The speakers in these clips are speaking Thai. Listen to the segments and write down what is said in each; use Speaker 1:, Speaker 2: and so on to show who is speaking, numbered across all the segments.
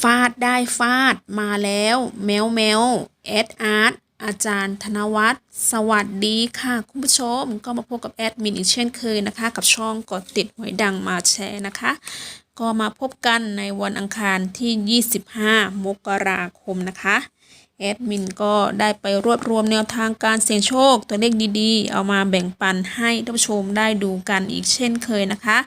Speaker 1: ฟาดได้ฟาดมาแล้ว แมวแมวแอดอาร์ตอาจารย์ธนวัฒน์สวัสดีค่ะ คุณผู้ชมก็มาพบกับแอดมินอีกเช่นเคยนะคะ กับช่องกดติดหวยดังมาแชร์นะคะ ก็มาพบกันในวันอังคารที่ 25 มกราคมนะคะแอดมินก็ได้ไปรวบรวมแนวทางการเสี่ยงโชคตัวเลขดีๆ เอามาแบ่งปันให้ท่านผู้ชมได้ดูกันอีกเช่นเคยนะคะ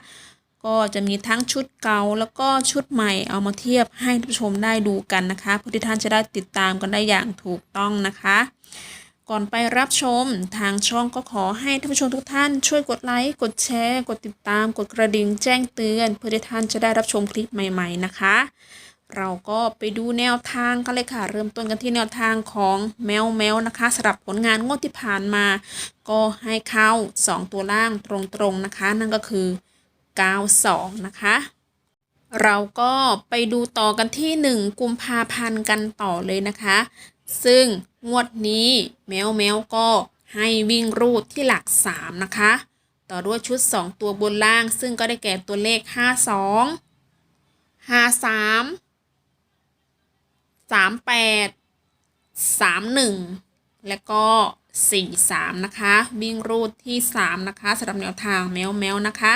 Speaker 1: ก็จะมีทั้งชุดเก่าแล้วก็ชุดใหม่เอามาเทียบให้ท่านผู้ชมได้ดูกันนะคะเพื่อที่ท่านจะได้ติดตามกันได้อย่างถูกต้องนะคะ ก่อนไปรับชมทางช่องก็ขอให้ท่านผู้ชมทุกท่านช่วยกดไลค์กดแชร์ กดติดตาม กดกระดิ่งแจ้งเตือน เพื่อที่ท่านจะได้รับชมคลิปใหม่ ๆ นะคะเราก็ไปดูแนวทางกันเลยค่ะ เริ่มต้นกันที่แนวทางของแมวแมวนะคะสำหรับผลงานงวดที่ผ่านมา ก็ให้เข้า 2 ตัวล่างตรงๆนะคะ นั่นก็คือ 92 นะคะ เราก็ไปดูต่อกันที่ 1 กุมภาพันธ์กันต่อเลยนะคะ ซึ่งงวดนี้แมวแมวก็ให้วิ่งรูดที่หลัก 3 นะคะ ต่อด้วยชุด 2 ตัวบนล่าง ซึ่งก็ได้แก่ตัวเลข 52 53 38 31 และก็ 43 นะคะ วิ่งรูดที่ 3 นะคะสำหรับแนวทางแมวแมวนะคะ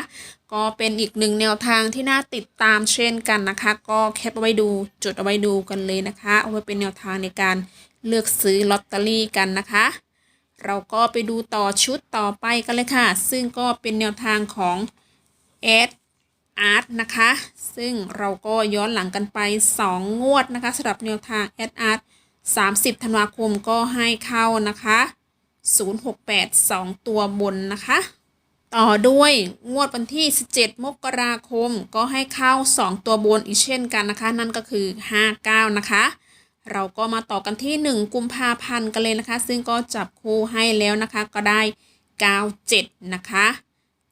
Speaker 1: ก็เป็นอีกหนึ่งแนวทางที่น่าติดตามเช่นกันนะคะ ก็แคปเอาไว้ดูจดเอาไว้ดูกันเลยนะคะ เอาไว้เป็นแนวทางในการเลือกซื้อลอตเตอรี่กันนะคะ เราก็ไปดูต่อชุดต่อไปกันเลยค่ะ ซึ่งก็เป็นแนวทางของเอสอาร์ตนะคะ ซึ่งเราก็ย้อนหลังกันไป 2 งวดนะคะสำหรับแนวทางเอสอาร์ต30ธันวาคมก็ให้เข้านะคะ 068 2 ตัวบนนะคะ ต่อด้วยงวดวันที่ 17 มกราคม ก็ให้เข้า 2 ตัวบนอีกเช่นกันนะคะ นั่นก็คือ 59 นะคะ เราก็มาต่อกันที่ 1 กุมภาพันธ์กันเลยนะคะ ซึ่งก็จับคู่ให้แล้วนะคะก็ได้ 97 นะคะ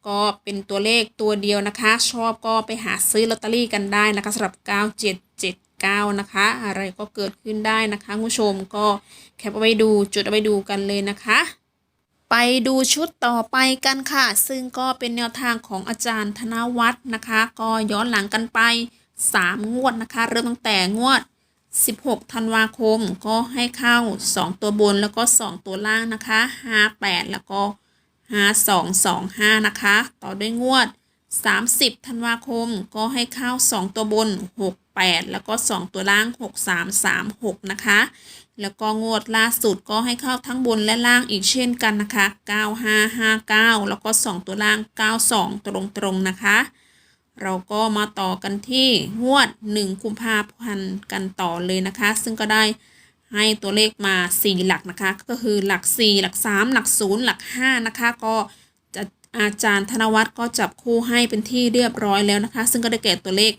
Speaker 1: ก็เป็นตัวเลขตัวเดียวนะคะ ชอบก็ไปหาซื้อลอตเตอรี่กันได้นะคะสำหรับ 9779นะคะ อะไรก็เกิดขึ้นได้นะคะคุณผู้ชมก็แคปเอาไว้ดูจุดเอาไว้ดูกันเลยนะคะไปดูชุดต่อไปกันค่ะ ซึ่งก็เป็นแนวทางของอาจารย์ธนวัฒน์นะคะ ก็ย้อนหลังกันไป 3 งวดนะคะ เริ่มตั้งแต่งวด 16 ธันวาคม ก็ให้เข้า 2 ตัวบนแล้วก็ 2 ตัวล่างนะคะ 58 แล้วก็ 5225 นะคะ ต่อด้วยงวด 30 ธันวาคม ก็ให้เข้า 2 ตัวบน 8 แล้วก็ 2 ตัวล่าง 6336 นะคะ แล้วก็งวดล่าสุดก็ให้เข้าทั้งบนและล่างอีกเช่นกันนะคะ 9559 แล้วก็ 2 ตัวล่าง 92 ตรงๆนะคะ เราก็มาต่อกันที่งวด 1 กุมภาพันธ์กันต่อเลยนะคะ ซึ่งก็ได้ให้ตัวเลขมา 4 หลักนะคะ ก็คือหลัก 4 หลัก 3 หลัก 0 หลัก 5 นะคะ ก็จะอาจารย์ธนวัฒน์ก็จับคู่ให้เป็นที่เรียบร้อยแล้วนะคะ ซึ่งก็ได้แก่ตัวเลข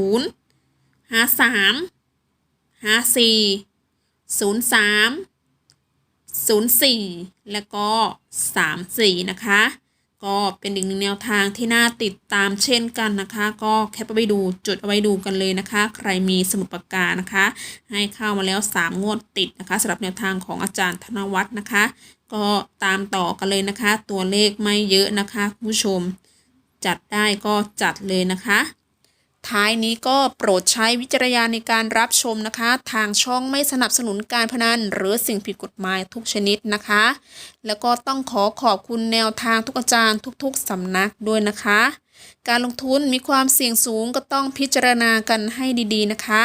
Speaker 1: 50 53 54 03 04แล้วก็34นะคะ ก็เป็นอีกหนึ่งแนวทางที่น่าติดตามเช่นกันนะคะ ก็แคปไว้ดูจดเอาไว้ดูกันเลยนะคะ ใครมีสมุดปากกานะคะ ให้เข้ามาแล้ว 3 งวดติดนะคะสำหรับแนวทางของอาจารย์ธนวัฒน์นะคะ ก็ตามต่อกันเลยนะคะ ตัวเลขไม่เยอะนะคะ ผู้ชม จัดได้ก็จัดเลยนะคะ ท้ายนี้ก็โปรดใช้วิจารณญาณในการรับชมนะคะ ทางช่องไม่สนับสนุนการพนัน หรือสิ่งผิดกฎหมายทุกชนิดนะคะ แล้วก็ต้องขอขอบคุณแนวทางทุกอาจารย์ทุกๆสำนักด้วยนะคะ การลงทุนมีความเสี่ยงสูงก็ต้องพิจารณากันให้ดีๆนะคะ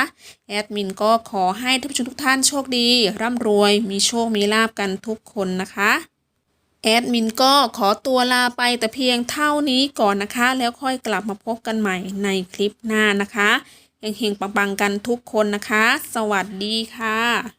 Speaker 1: แอดมินก็ขอให้ท่านผู้ชมทุกท่านโชคดี ร่ำรวย มีโชคมีลาบกันทุกคนนะคะ แอดมินก็ขอตัวลาไปแต่เพียงเท่านี้ก่อนนะคะ แล้วค่อยกลับมาพบกันใหม่ในคลิปหน้านะคะเฮงๆปังๆกันทุกคนนะคะ สวัสดีค่ะ